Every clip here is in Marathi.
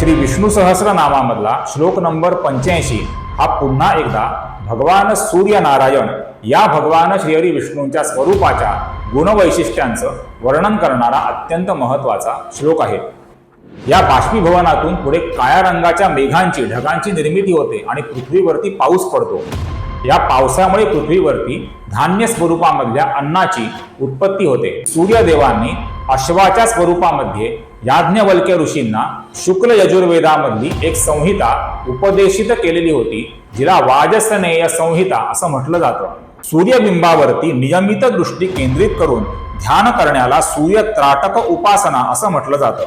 श्री विष्णू सहस्रनामामधला श्लोक नंबर पंच्याऐंशी हा पुन्हा एकदा भगवान सूर्यनारायण या भगवान श्रीहरी विष्णूंच्या स्वरूपाच्या गुणवैशिष्ट्यांचं वर्णन करणारा अत्यंत महत्त्वाचा श्लोक आहे. या बाष्पीभवनातून पुढे काळ्या रंगाच्या मेघांची ढगांची निर्मिती होते आणि पृथ्वीवरती पाऊस पडतो. या पावसामुळे पृथ्वीवरती धान्य स्वरूपामधल्या अन्नाची उत्पत्ती होते. सूर्यदेवांनी अश्वाच्या स्वरूपामध्ये याज्ञवल्क्य ऋषींना शुक्ल यजुर्वेदामधली एक संहिता उपदेशित केलेली होती जिला वाजसनेय संहिता असं म्हटलं जातं. सूर्यबिंबावरती नियमित दृष्टी केंद्रित करून ध्यान करण्याला सूर्य त्राटक उपासना असं म्हटलं जातं.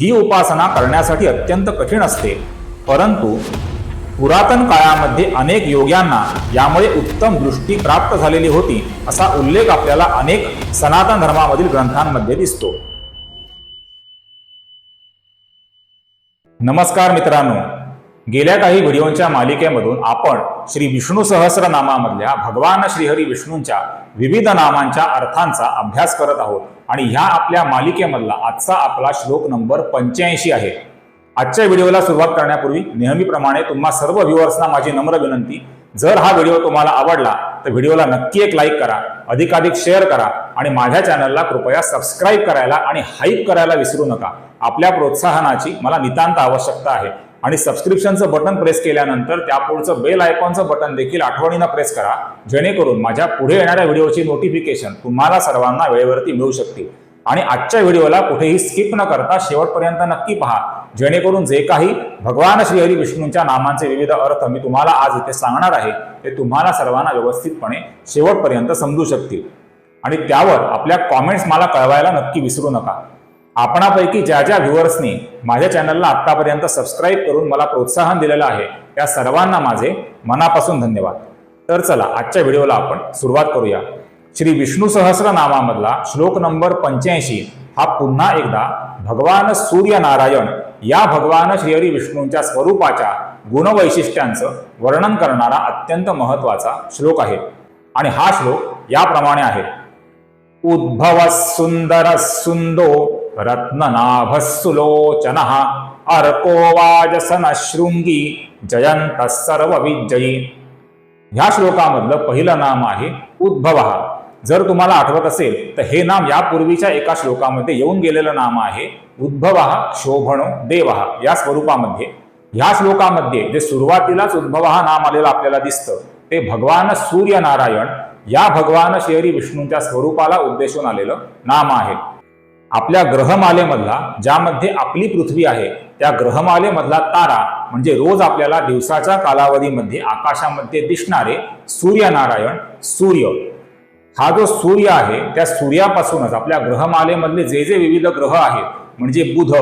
ही उपासना करण्यासाठी अत्यंत कठीण असते परंतु पुरातन काळामध्ये अनेक योग्यांना यामुळे उत्तम दृष्टी प्राप्त झालेली होती असा उल्लेख आपल्याला अनेक सनातन धर्मामधील ग्रंथांमध्ये दिसतो. नमस्कार मित्रांनो. गेल्या काही व्हिडिओच्या मालिकेमधून आपण श्री विष्णू सहस्रनामामधल्या भगवान श्रीहरी विष्णूंच्या विविध नामांच्या अर्थांचा अभ्यास करत आहोत आणि ह्या आपल्या मालिकेमधला आजचा आपला श्लोक नंबर पंच्याऐंशी आहे. आजच्या व्हिडिओला सुरुवात करण्यापूर्वी नेहमीप्रमाणे तुम्हा सर्व व्ह्युअर्सना माझी नम्र विनंती जर हा व्हिडिओ तुम्हाला आवडला तर व्हिडिओला नक्की एक लाईक करा अधिकाधिक शेअर करा आणि माझ्या चॅनलला कृपया सबस्क्राईब करायला आणि हाईप करायला विसरू नका. आपल्या प्रोत्साहनाची मला नितांत आवश्यकता आहे. आणि सबस्क्रिप्शनचं बटन प्रेस केल्यानंतर त्यापुढचं बेल आयकॉनचं बटन देखील आठवणीनं प्रेस करा. जेणेकरून माझ्या पुढे येणाऱ्या व्हिडिओची नोटिफिकेशन तुम्हाला सर्वांना वेळेवरती मिळू शकतील. आणि आजच्या व्हिडिओला कुठेही स्किप न करता शेवटपर्यंत नक्की पहा. जेणेकरून जे काही भगवान श्रीहरी विष्णूंच्या नामांचे विविध अर्थ मी तुम्हाला आज इथे सांगणार आहे ते तुम्हाला सर्वांना व्यवस्थितपणे शेवटपर्यंत समजू शकतील. आणि त्यावर आपल्या कॉमेंट्स मला कळवायला नक्की विसरू नका. आपणापैकी ज्या ज्या व्ह्युअर्सनी माझ्या चॅनलला आत्तापर्यंत सबस्क्राईब करून मला प्रोत्साहन दिलेलं आहे त्या सर्वांना माझे मनापासून धन्यवाद. तर चला आजच्या व्हिडिओला आपण सुरुवात करूया. श्री विष्णू सहस्रनामामधला श्लोक नंबर पंच्याऐंशी हा पुन्हा एकदा भगवान सूर्यनारायण या भगवान श्रीहरी विष्णूंच्या स्वरूपाच्या गुणवैशिष्ट्यांचं वर्णन करणारा अत्यंत महत्त्वाचा श्लोक आहे. आणि हा श्लोक याप्रमाणे आहे. उद्भव सुंदर सुंदो रत्ननाभस्सुलोचन अर्को वाजसन शृंगी जयंत सर्व विजयी ह्या श्लोकामधलं पहिलं नाम आहे उद्भव. जर तुम्हाला आठवत असेल तर हे नाम यापूर्वीच्या एका श्लोकामध्ये येऊन गेलेलं नाम आहे उद्भव शोभणो देव. या स्वरूपामध्ये ह्या श्लोकामध्ये जे सुरुवातीलाच उद्भव हा नाम आलेलं आपल्याला दिसतं ते भगवान सूर्यनारायण या भगवान शेरी विष्णूंच्या स्वरूपाला उद्देशून आलेलं नाम आहे. आपल्या ग्रहमालेमधला ज्यामध्ये आपली पृथ्वी आहे त्या ग्रहमालेमधला तारा म्हणजे रोज आपल्याला दिवसाच्या कालावधीमध्ये आकाशामध्ये दिसणारे सूर्यनारायण सूर्य. हा जो सूर्य आहे त्या सूर्यापासूनच आपल्या ग्रहमालेमधले जे जे विविध ग्रह आहेत म्हणजे बुध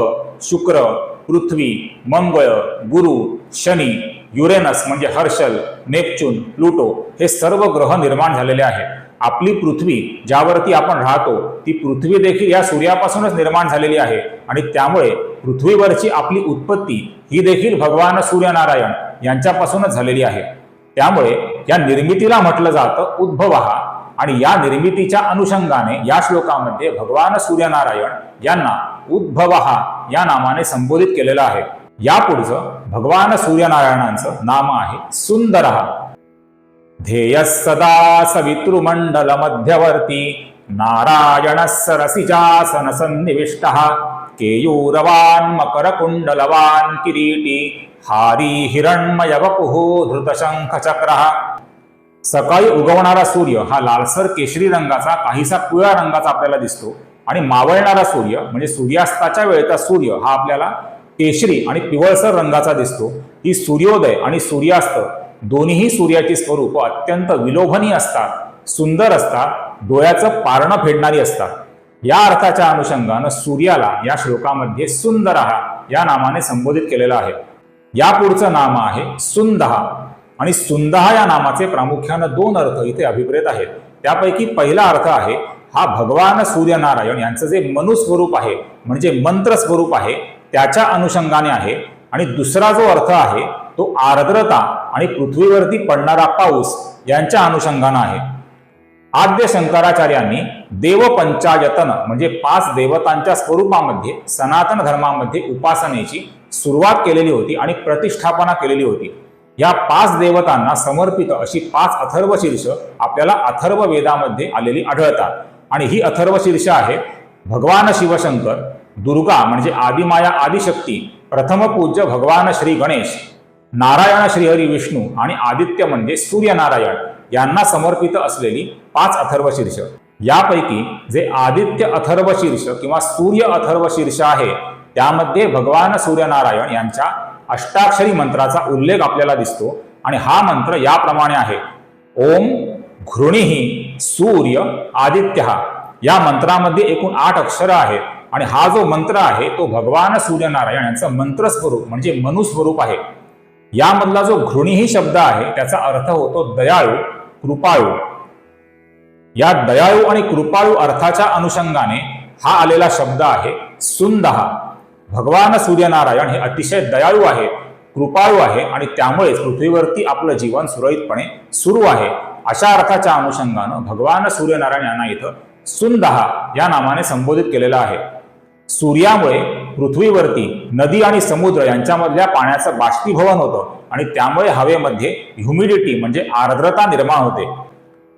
शुक्र पृथ्वी मंगळ गुरु शनी युरेनस म्हणजे हर्षल नेपच्यून प्लुटो हे सर्व ग्रह निर्माण झालेले आहेत. आपली पृथ्वी ज्यावरती आपण राहतो ती पृथ्वी देखील या सूर्यापासूनच निर्माण झालेली आहे. आणि त्यामुळे पृथ्वीवरची आपली उत्पत्ती ही देखील भगवान सूर्यनारायण यांच्यापासूनच झालेली आहे. त्यामुळे या निर्मितीला म्हटलं जातं उद्भव हा आणि या निर्मितीच्या अनुषंगाने या श्लोकामध्ये भगवान सूर्यनारायण यांना उद्भवहा या नामाने संबोधित केलेलं आहे. यापुढचं भगवान सूर्यनारायणांचं नाम आहे सुंदर. ध्येय सदा सवितृमंडल मध्यवर्ती नारायण सरसिजासन सन्निविष्ट केयूरवान मकर कुंडलवान किरीटी हारी हिरण्मय वपुः सकाळी उगवणारा सूर्य हा लालसर केशरी रंगाचा काहीसा पिवळ्या रंगाचा आपल्याला दिसतो. आणि मावळणारा सूर्य म्हणजे सूर्यास्ताच्या वेळेचा सूर्य हा आपल्याला केशरी आणि पिवळसर रंगाचा दिसतो. ही सूर्योदय आणि सूर्यास्त दोन्हीही सूर्याची स्वरूप अत्यंत विलोभनीय असतात सुंदर असतात डोळ्याचं पारणं फेडणारी असतात. या अर्थाच्या अनुषंगानं सूर्याला या श्लोकामध्ये सुंदर या नामाने संबोधित केलेलं आहे. या पुढचं नाम आहे सुंदहा आणि सुंदहा या नामाचे प्रामुख्यानं दोन अर्थ इथे अभिप्रेत आहेत. त्यापैकी पहिला अर्थ आहे हा भगवान सूर्यनारायण यांचं जे मनुस्वरूप आहे म्हणजे मंत्र स्वरूप आहे त्याच्या अनुषंगाने आहे. आणि दुसरा जो अर्थ आहे तो आर्द्रता आणि पृथ्वीवरती पडणारा पाऊस यांच्या अनुषंगानं आहे. आद्य शंकराचार्यांनी देवपंचायतन म्हणजे पाच देवतांच्या स्वरूपामध्ये सनातन धर्मामध्ये उपासनेची सुरुवात केलेली होती आणि प्रतिष्ठापना केलेली होती. या पाच देवतांना समर्पित अशी पाच अथर्व शीर्ष आपल्याला अथर्व वेदामध्ये आलेली आढळतात. आणि ही अथर्व शीर्ष आहे भगवान शिवशंकर दुर्गा म्हणजे आदिमाया आदिशक्ती प्रथम पूज्य भगवान श्री गणेश नारायण श्रीहरी विष्णू आणि आदित्य म्हणजे सूर्यनारायण यांना समर्पित असलेली पाच अथर्व शीर्ष. यापैकी जे आदित्य अथर्व शीर्ष किंवा सूर्य अथर्व शीर्ष आहे त्यामध्ये भगवान सूर्यनारायण यांच्या अष्टाक्षरी मंत्राचा उल्लेख आपल्याला दिसतो. आणि हा मंत्र याप्रमाणे आहे. ओम घृणीही सूर्य आदित्य. या मंत्रामध्ये एकूण आठ अक्षरं आहेत. आणि हा जो मंत्र आहे तो भगवान सूर्यनारायण यांचं मंत्रस्वरूप म्हणजे मनुस्वरूप आहे. यामधला जो घृणीही शब्द आहे त्याचा अर्थ होतो दयाळू कृपाळू. या दयाळू आणि कृपाळू अर्थाच्या अनुषंगाने हा आलेला शब्द आहे सुंद. भगवान सूर्यनारायण हे अतिशय दयाळू आहे कृपाळू आहे आणि त्यामुळेच पृथ्वीवरती आपलं जीवन सुरळीतपणे सुरू आहे. अशा अर्थाच्या अनुषंगानं भगवान सूर्यनारायण यांना इथं सुंदहा या नामाने संबोधित केलेलं आहे. सूर्यामुळे पृथ्वीवरती नदी आणि समुद्र यांच्यामधल्या पाण्याचं बाष्पीभवन होतं आणि त्यामुळे हवेमध्ये ह्युमिडिटी म्हणजे आर्द्रता निर्माण होते.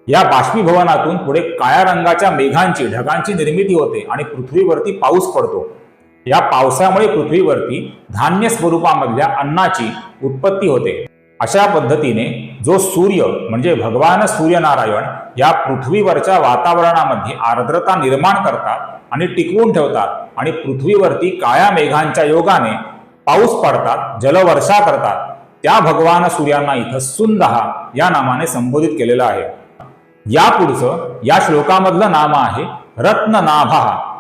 या बाष्पीभवनातून पुढे काळ्या रंगाच्या मेघांची ढगांची निर्मिती होते आणि पृथ्वीवरती पाऊस पडतो. या पावसामुळे पृथ्वीवरती धान्य स्वरूपामधल्या अन्नाची उत्पत्ती होते. अशा पद्धतीने जो सूर्य म्हणजे भगवान सूर्यनारायण या पृथ्वीवरच्या वातावरणामध्ये आर्द्रता निर्माण करतात आणि टिकवून ठेवतात आणि पृथ्वीवरती काळ्या मेघांच्या योगाने पाऊस पडतात जलवर्षा करतात त्या भगवान सूर्यांना इथं सुंदहा या नामाने संबोधित केलेलं आहे. या पुढचं या श्लोकामधलं नाम आहे रत्ननाभा.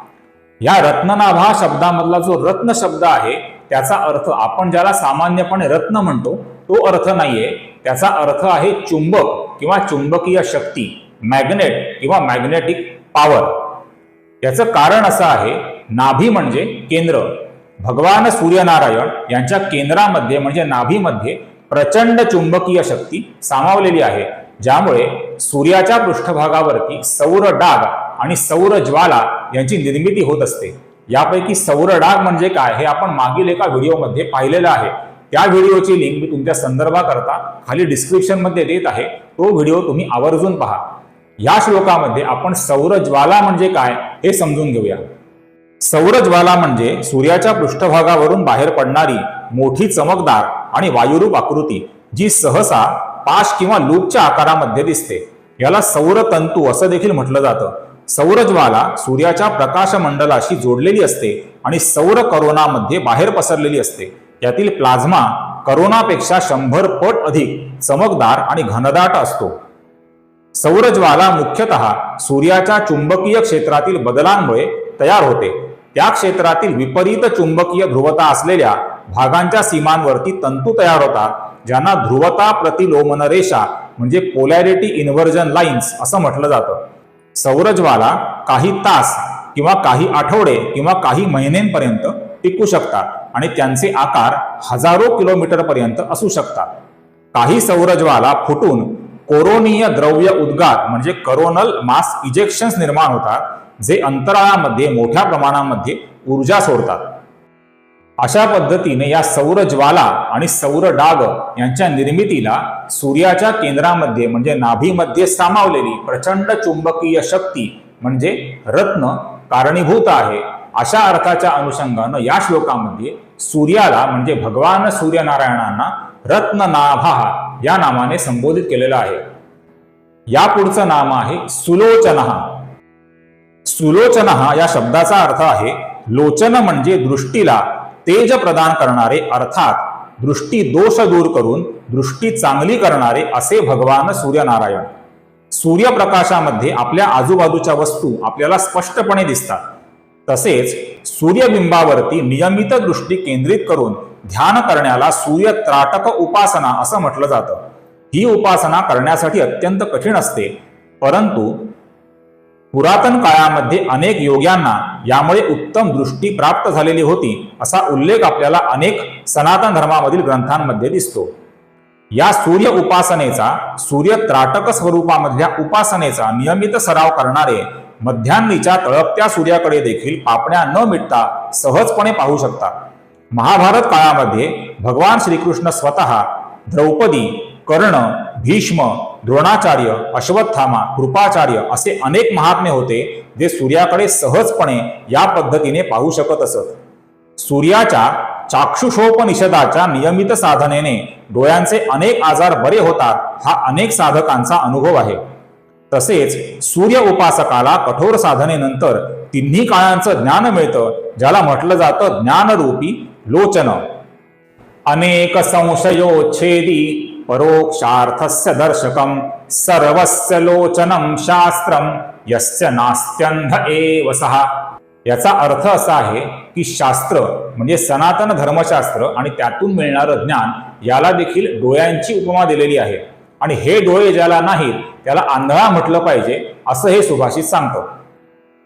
या रत्ननाभा शब्दामधला जो रत्न शब्द आहे त्याचा अर्थ आपण ज्याला सामान्यपणे रत्न म्हणतो तो अर्थ नाहीये. त्याचा अर्थ आहे चुंबक किंवा चुंबकीय शक्ती मॅग्नेट किंवा मॅग्नेटिक पॉवर याचं कारण असं आहे नाभी म्हणजे केंद्र. भगवान सूर्यनारायण यांच्या केंद्रामध्ये म्हणजे नाभीमध्ये प्रचंड चुंबकीय शक्ती सामावलेली आहे ज्यामुळे सूर्याच्या पृष्ठभागावरती सौर डाग आणि सौर ज्वाला यांची निर्मिती होत असते. यापैकी सौर डाग म्हणजे काय हे आपण मागील एका व्हिडिओमध्ये पाहिलेलं आहे. त्या व्हिडिओची लिंक मी तुमच्या संदर्भाकरता खाली डिस्क्रिप्शनमध्ये देत आहे. तो व्हिडिओ तुम्ही आवर्जून पहा. या श्लोकामध्ये आपण सौर ज्वाला म्हणजे काय हे समजून घेऊया. सौरज्वाला म्हणजे सूर्याच्या पृष्ठभागावरून बाहेर पडणारी मोठी चमकदार आणि वायुरूप आकृती जी सहसा पाश किंवा लूपच्या आकारामध्ये दिसते. याला सौर तंतू असं देखील म्हटलं जातं. सौरज्वाला सूर्याच्या प्रकाश मंडलाशी जोडलेली असते आणि सौर करोनामध्ये बाहेर पसरलेली असते. यातील प्लाझ्मा करोनापेक्षा शंभर पट अधिक चमकदार आणि घनदाट असतो. सौरज्वाला मुख्यतः सूर्याच्या चुंबकीय क्षेत्रातील बदलांमुळे तयार होते. त्या क्षेत्रातील विपरीत चुंबकीय ध्रुवता असलेल्या भागांच्या सीमांवरती तंतू तयार होतात ज्यांना ध्रुवता प्रतिलोमन रेषा म्हणजे पोलॅरिटी इन्व्हर्जन लाईन्स असं म्हटलं जातं. सौरज्वाला काही तास किंवा काही आठवडे किंवा काही महिन्यांपर्यंत टिकू शकतात आणि त्यांचे आकार हजारो किलोमीटर पर्यंत असू शकतात. काही सौरज्वाला फुटून कोरोनीय द्रव्य उद्गार म्हणजे करोनल मास इजेक्शन्स निर्माण होतात जे अंतराळामध्ये मोठ्या प्रमाणामध्ये ऊर्जा सोडतात. अशा पद्धतीने या सौर ज्वाला आणि सौर डाग यांच्या निर्मितीला सूर्याच्या केंद्रामध्ये म्हणजे नाभीमध्ये सामावलेली प्रचंड चुंबकीय शक्ती म्हणजे रत्न कारणीभूत आहे. अशा अर्थाच्या अनुषंगानं या श्लोकामध्ये सूर्याला म्हणजे भगवान सूर्यनारायणांना रत्ननाभा या नामाने संबोधित केलेलं आहे. या पुढचं नाम आहे सुलोचनहा सुलोचनहा या शब्दाचा अर्थ आहे लोचन म्हणजे दृष्टीला तेज प्रदान करणारे अर्थात दृष्टी दोष दूर करून दृष्टी चांगली करणारे असे भगवान सूर्यनारायण. सूर्यप्रकाशामध्ये आपल्या आजूबाजूच्या वस्तू आपल्याला स्पष्टपणे दिसतात. तसेच सूर्यबिंबावरती नियमित दृष्टी केंद्रित करून ध्यान करण्याला सूर्य त्राटक उपासना असं म्हटलं जातं. ही उपासना करण्यासाठी अत्यंत कठीण असते परंतु पुरातन काळामध्ये अनेक योग्यांना यामुळे उत्तम दृष्टी प्राप्त झालेली होती असा उल्लेख आपल्याला अनेक सनातन धर्मामधील ग्रंथांमध्ये दिसतो. या सूर्य उपासनेचा सूर्य त्राटक स्वरूपामधल्या उपासनेचा नियमित सराव करणारे मध्यान्नीच्या तळपत्या सूर्याकडे देखील पापण्या न मिटता सहजपणे पाहू शकतात. महाभारत काळामध्ये भगवान श्रीकृष्ण स्वतः द्रौपदी कर्ण भीष्म द्रोणाचार्य अश्वत्थामा कृपाचार्य असे अनेक महात्मे होते जे सूर्याकडे सहजपणे या पद्धतीने पाहू शकत असत. सूर्याच्या चाक्षुषोपनिषदाच्या नियमित साधनेने डोळ्यांचे अनेक आजार बरे होतात हा अनेक साधकांचा अनुभव आहे. तसेच सूर्य उपासकाला कठोर साधनेनंतर तिन्ही काळांचं ज्ञान मिळतं ज्याला म्हटलं जातं ज्ञानरूपी लोचन. अनेक संशयोच्छेदी परोक्षार्थस्य दर्शकं सर्वस्य लोचनं शास्त्रं यस्य नास्त्यंध एव सहा याचा अर्थ असा आहे की शास्त्र म्हणजे सनातन धर्मशास्त्र आणि त्यातून मिळणारं ज्ञान याला देखील डोळ्यांची उपमा दिलेली आहे. आणि हे डोळे ज्याला नाहीत त्याला आंधळा म्हटलं पाहिजे असं हे सुभाषित सांगतं.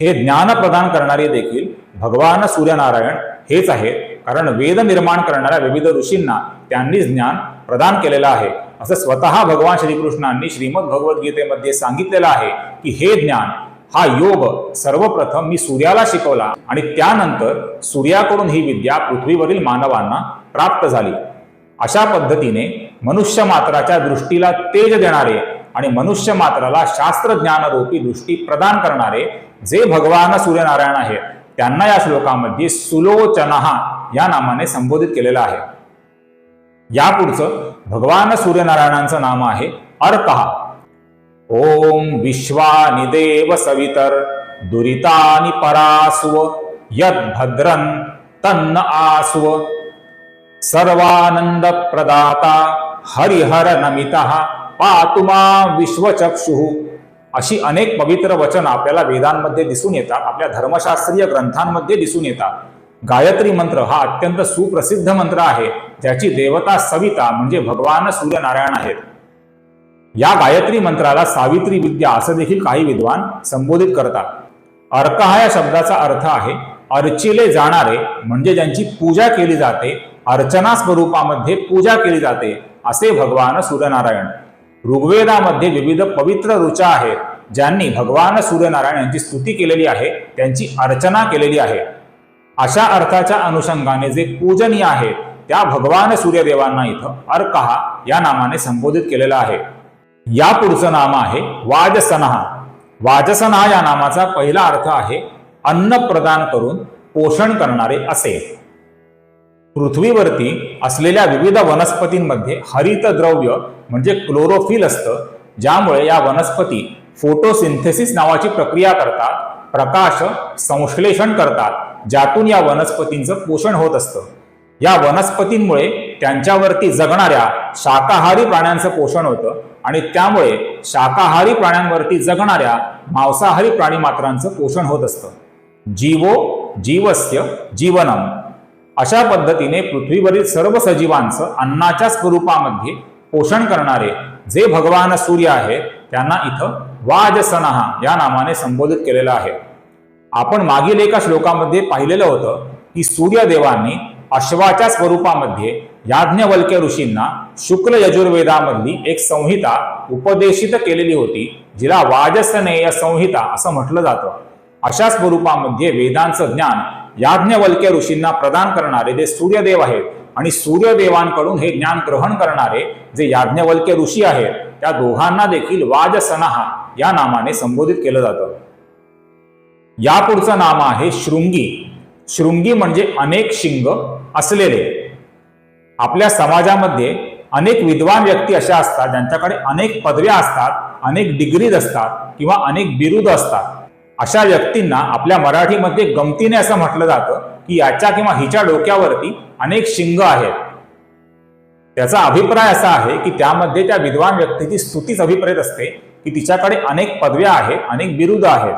हे ज्ञान प्रदान करणारे देखील भगवान सूर्यनारायण हेच आहेत. कारण वेद निर्माण करणाऱ्या विविध ऋषींना त्यांनी ज्ञान प्रदान केलेलं आहे. असं स्वतः भगवान श्रीकृष्णांनी श्रीमद भगवद्गीतेमध्ये सांगितलेलं आहे की हे ज्ञान हा योग सर्वप्रथम मी सूर्याला शिकवला आणि त्यानंतर सूर्याकडून ही विद्या पृथ्वीवरील मानवांना प्राप्त झाली. अशा पद्धतीने मनुष्य मात्राच्या दृष्टीला तेज देणारे आणि मनुष्य मात्राला शास्त्रज्ञानरूपी दृष्टी प्रदान करणारे जे भगवान सूर्यनारायण आहेत त्यांना या श्लोकामध्ये सुलोचना या नामाने संबोधित केलेलं आहे. यापुढचं भगवान सूर्यनारायणांचं नाम आहे अर्कहा ओम विश्वानिदेव सवितर दुरितानि परासुव यद्भद्रन तन्न आसुव सर्वानंद प्रदाता हरिहर नमिता पातुमा विश्वचक्षुः अशी अनेक पवित्र वचन आपल्याला वेदांमध्ये दिसून येतात आपल्या धर्मशास्त्रीय ग्रंथांमध्ये दिसून येतात. गायत्री मंत्र हा अत्यंत सुप्रसिद्ध मंत्र आहे ज्याची देवता सविता म्हणजे भगवान सूर्यनारायण आहेत. या गायत्री मंत्राला सावित्री विद्या असं देखील काही विद्वान संबोधित करतात. अर्क हा या शब्दाचा अर्थ आहे अर्चिले जाणारे म्हणजे ज्यांची पूजा केली जाते अर्चना स्वरूपामध्ये पूजा केली जाते असे भगवान सूर्यनारायण. ऋग्वेदामध्ये विविध पवित्र ऋचा आहेत ज्यांनी भगवान सूर्यनारायण यांची स्तुती केलेली आहे त्यांची अर्चना केलेली आहे. अशा अर्थाच्या अनुषंगाने जे पूजनीय आहेत त्या भगवान सूर्यदेवांना इथं अर्कहा या नामाने संबोधित केलेलं आहे. या पुढचं नाम आहे वाजसनहा. वाजसनहा या नामाचा पहिला अर्थ आहे अन्न प्रदान करून पोषण करणारे असे. पृथ्वीवरती असलेल्या विविध वनस्पतींमध्ये हरित द्रव्य म्हणजे क्लोरोफिल असतं ज्यामुळे या वनस्पती फोटोसिंथेसिस नावाची प्रक्रिया करतात प्रकाश संश्लेषण करतात ज्यातून या वनस्पतींचं पोषण होत असतं. या वनस्पतींमुळे त्यांच्यावरती जगणाऱ्या शाकाहारी प्राण्यांचं पोषण होतं आणि त्यामुळे शाकाहारी प्राण्यांवरती जगणाऱ्या मांसाहारी प्राणी मात्रांचं पोषण होत असतं. जीवो जीवस्य जीवनम अशा पद्धतीने पृथ्वीवरील सर्व सजीवांचं अन्नाच्या स्वरूपामध्ये पोषण करणारे जे भगवान सूर्य आहे त्यांना इथं वाजसनहा या नामाने संबोधित केलेलं आहे. आपण मागील एका श्लोकामध्ये पाहिलेलं होतं की सूर्यदेवांनी अश्वाच्या स्वरूपामध्ये याज्ञवल्क्य ऋषींना शुक्ल यजुर्वेदामधली एक संहिता उपदेशित केलेली होती जिला वाजसनेय संहिता असं म्हटलं जातं. अशा स्वरूपामध्ये वेदांचं ज्ञान याज्ञवल्क्य ऋषींना प्रदान करणारे जे सूर्यदेव आहेत आणि सूर्यदेवांकडून हे ज्ञान ग्रहण करणारे जे याज्ञवल्क्य ऋषी आहेत त्या दोघांना देखील वाजसनहा या नामाने संबोधित केलं जातं. यापुढचं नाम आहे शृंगी. शृंगी म्हणजे अनेक शिंग असलेले. आपल्या समाजामध्ये अनेक विद्वान व्यक्ती अशा असतात ज्यांच्याकडे अनेक पदव्या असतात अनेक डिग्रीज असतात किंवा अनेक बिरुद असतात. अशा व्यक्तींना आपल्या मराठीमध्ये गमतीने असं म्हटलं जातं की याच्या किंवा हिच्या डोक्यावरती अनेक शिंग आहेत. त्याचा अभिप्राय असा आहे की त्यामध्ये त्या विद्वान व्यक्तीची स्तुतीच अभिप्रेत असते की तिच्याकडे अनेक पदव्या आहेत अनेक बिरुद आहेत.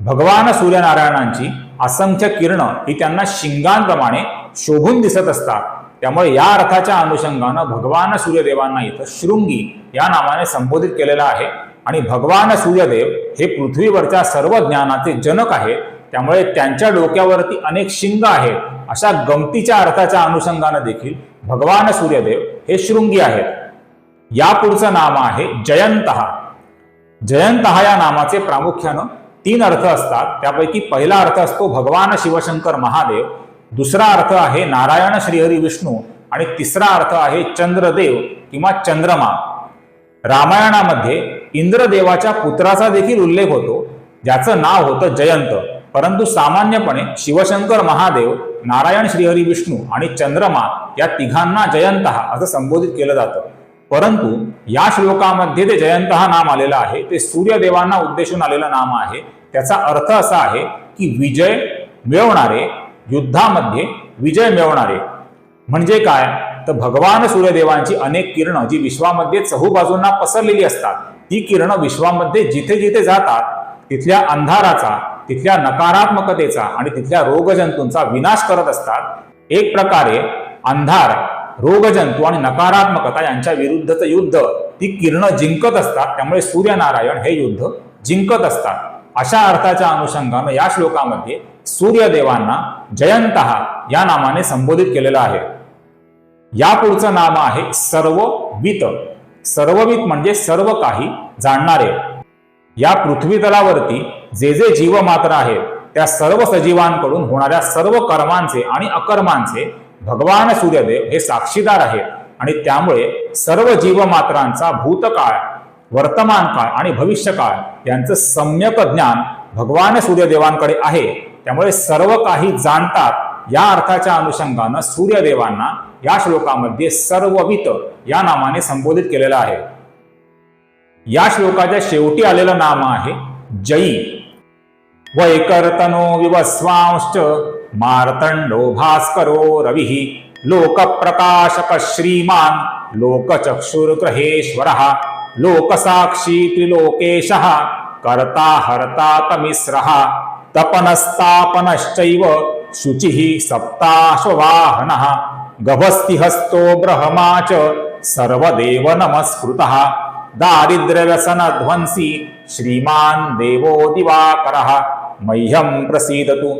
भगवान सूर्यनारायणांची असंख्य किरण ही त्यांना शिंगांप्रमाणे शोभून दिसत असतात. त्यामुळे या अर्थाच्या अनुषंगानं भगवान सूर्यदेवांना इथं शृंगी या नामाने संबोधित केलेलं आहे. आणि भगवान सूर्यदेव हे पृथ्वीवरच्या सर्व ज्ञानाचे जनक आहेत. त्यामुळे त्यांच्या डोक्यावरती अनेक शिंग आहेत. अशा गमतीच्या अर्थाच्या अनुषंगानं देखील भगवान सूर्यदेव हे शृंगी आहेत. यापुढचं नाम आहे जयंतः जयंतहा या नामाचे प्रामुख्यानं तीन अर्थ असतात. त्यापैकी पहिला अर्थ असतो भगवान शिवशंकर महादेव. दुसरा अर्थ आहे नारायण श्रीहरी विष्णू. आणि तिसरा अर्थ आहे चंद्रदेव किंवा चंद्रमा. रामायणामध्ये इंद्रदेवाच्या पुत्राचा देखील उल्लेख होतो ज्याचं नाव होतं जयंत. परंतु सामान्यपणे शिवशंकर महादेव नारायण श्रीहरी विष्णू आणि चंद्रमा या तिघांना जयंत असं संबोधित केलं जातं. परंतु या श्लोकामध्ये जे जयंत नाम आलेलं आहे. ते सूर्यदेवांना उद्देशून आलेलं नाम आहे. त्याचा अर्थ असा आहे की विजय मिळवणारे युद्धामध्ये विजय मिळवणारे. म्हणजे काय? तर भगवान सूर्यदेवांची अनेक किरणं जी विश्वामध्ये चहूबाजूंना पसरलेली असतात ती किरणं विश्वामध्ये जिथे जिथे जातात तिथल्या अंधाराचा तिथल्या नकारात्मकतेचा आणि तिथल्या रोगजंतूंचा विनाश करत असतात. एक प्रकारे अंधार रोगजंतू आणि नकारात्मकता यांच्या विरुद्धचं युद्ध ती किरणं जिंकत असतात. त्यामुळे सूर्यनारायण हे युद्ध जिंकत असतात. अशा अर्थाच्या अनुषंगानं या श्लोकामध्ये सूर्यदेवांना जयंत या नामाने संबोधित केलेलं आहे. या पुढचं नाम आहे सर्ववित. सर्ववित म्हणजे सर्व काही जाणणारे. या पृथ्वी तलावरती जे जे जीव मात्र आहेत त्या सर्व सजीवांकडून होणाऱ्या सर्व कर्मांचे आणि अकर्मांचे भगवान सूर्यदेव हे साक्षीदार आहेत. आणि त्यामुळे सर्व जीवमात्रांचा भूतकाळ वर्तमान काळ आणि भविष्यकाळ यांचं सम्यक ज्ञान भगवान सूर्यदेवांकडे आहे. त्यामुळे सर्व काही जाणतात या अर्थाच्या अनुषंगानं सूर्यदेवांना या श्लोकामध्ये सर्ववित या नामाने संबोधित केलेलं आहे. या श्लोकाच्या शेवटी आलेलं नाम आहे जयी. वैकर्तनो विवस्वांश्च मार्तंडो भास्करो रविः. लोकप्रकाशक श्रीमान लोकचक्षुर्ग्रहेश्वर. लोकसाक्षी त्रिलोकेशः. कर्ता हर्ता तमिस्र तपनस्तापनश्चैव शुचिः सप्ताश्ववाहनः गभस्तिहस्तो ब्रह्मा च सर्वदेव नमस्कृतः। दारिद्र्यव्यसनध्वंसी श्रीमान देवो दिवाकरः। मह्यम प्रसीदतु।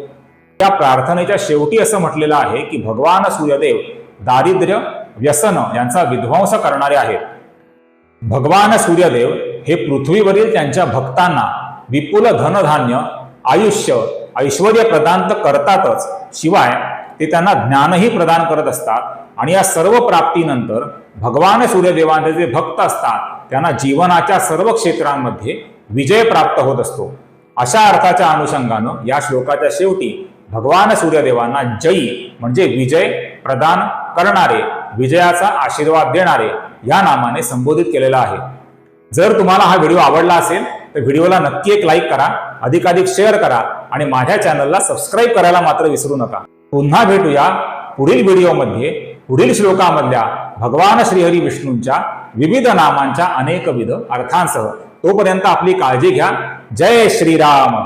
या प्रार्थनेच्या शेवटी असं म्हटलेलं आहे की भगवान सूर्यदेव दारिद्र्य व्यसन यांचा विध्वंस करणारे आहेत. भगवान सूर्यदेव हे पृथ्वीवरील त्यांच्या भक्तांना विपुल धनधान्य आयुष्य ऐश्वर प्रदान तर करतातच. शिवाय ते त्यांना ज्ञानही प्रदान करत असतात आणि या सर्व प्राप्तीनंतर भगवान सूर्यदेवांचे जे भक्त असतात त्यांना जीवनाच्या सर्व क्षेत्रांमध्ये विजय प्राप्त होत असतो. अशा अर्थाच्या अनुषंगानं या श्लोकाच्या शेवटी भगवान सूर्यदेवांना जयी म्हणजे विजय प्रदान करणारे विजयाचा आशीर्वाद देणारे या नामाने संबोधित केलेला आहे. जर तुम्हाला हा व्हिडिओ आवडला असेल तर व्हिडिओला नक्की एक लाईक करा अधिकाधिक शेअर करा आणि माझ्या चॅनलला सबस्क्राईब करायला मात्र विसरू नका. पुन्हा भेटूया पुढील व्हिडिओमध्ये पुढील श्लोकामधल्या भगवान श्रीहरी विष्णूंच्या विविध नामांच्या अनेकविध अर्थांसह. तोपर्यंत आपली काळजी घ्या. जय श्रीराम.